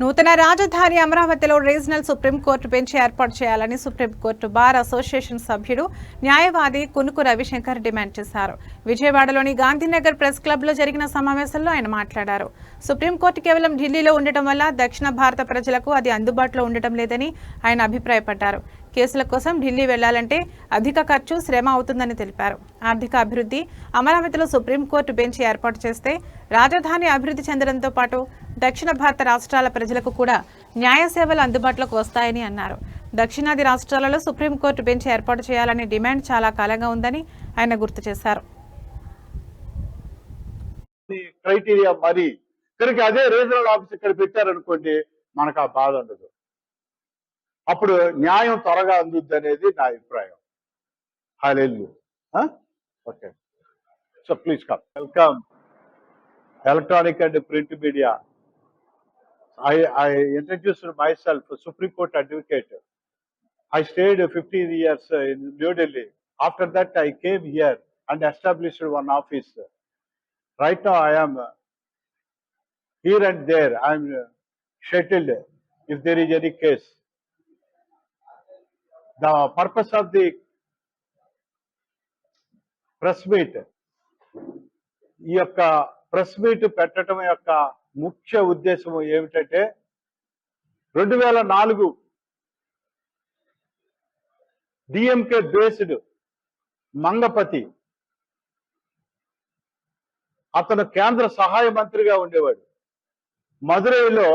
నూతన రాజధాని అమరావతిలో రీజనల్ సుప్రీంకోర్టు బెంచ్ ఏర్పాటు చేయాలని సుప్రీంకోర్టు బార్ అసోసియేషన్ సభ్యుడు న్యాయవాది కునుకు రవిశంకర్ డిమాండ్ చేశారు. విజయవాడలోని గాంధీనగర్ ప్రెస్ క్లబ్లో జరిగిన సమావేశంలో ఆయన మాట్లాడారు. సుప్రీంకోర్టు కేవలం ఢిల్లీలో ఉండటం వల్ల దక్షిణ భారత ప్రజలకు అది అందుబాటులో ఉండటం లేదని ఆయన అభిప్రాయపడ్డారు. కేసుల కోసం ఢిల్లీ వెళ్ళాలంటే అధిక ఖర్చు శ్రమ అవుతుందని తెలిపారు. ఆర్థిక అభివృద్ధి అమరావతిలో సుప్రీంకోర్టు బెంచ్ ఏర్పాటు చేస్తే రాజధాని అభివృద్ధి చెందడంతో పాటు దక్షిణ భారత రాష్ట్రాల ప్రజలకు కూడా న్యాయ సేవలు అందుబాటులోకి వస్తాయని అన్నారు. దక్షిణాది రాష్ట్రాలలో సుప్రీంకోర్టు బెంచ్ ఏర్పాటు చేయాలనే డిమాండ్ చాలా కాలంగా ఉందని ఆయన గుర్తు చేశారు. క్రైటీరియా మరి ఇక్కడికి అదే రీజనల్ ఆఫీస్ ఇక్కడ పెట్టారనుకోండి మనకు ఆ బాధ ఉండదు. అప్పుడు న్యాయం త్వరగా అందుద్ది అనేది నా అభిప్రాయం. హాలెల్లు okay. So please come. Welcome. Electronic and print media. I I introduced myself Supreme Court advocate I stayed 15 years uh, in New Delhi. After that, I came here and established one office. Right now, I am uh, here and there. I am uh, shuttled if there is any case. The purpose of the press meet, ఈ యొక్క press meet పెట్టడం యొక్క ముఖ్య ఉద్దేశం ఏమిటంటే రెండు వేల నాలుగు డిఎంకే బేస్డ్ మంగపతి అతను కేంద్ర సహాయ మంత్రిగా ఉండేవాడు. మదురైలో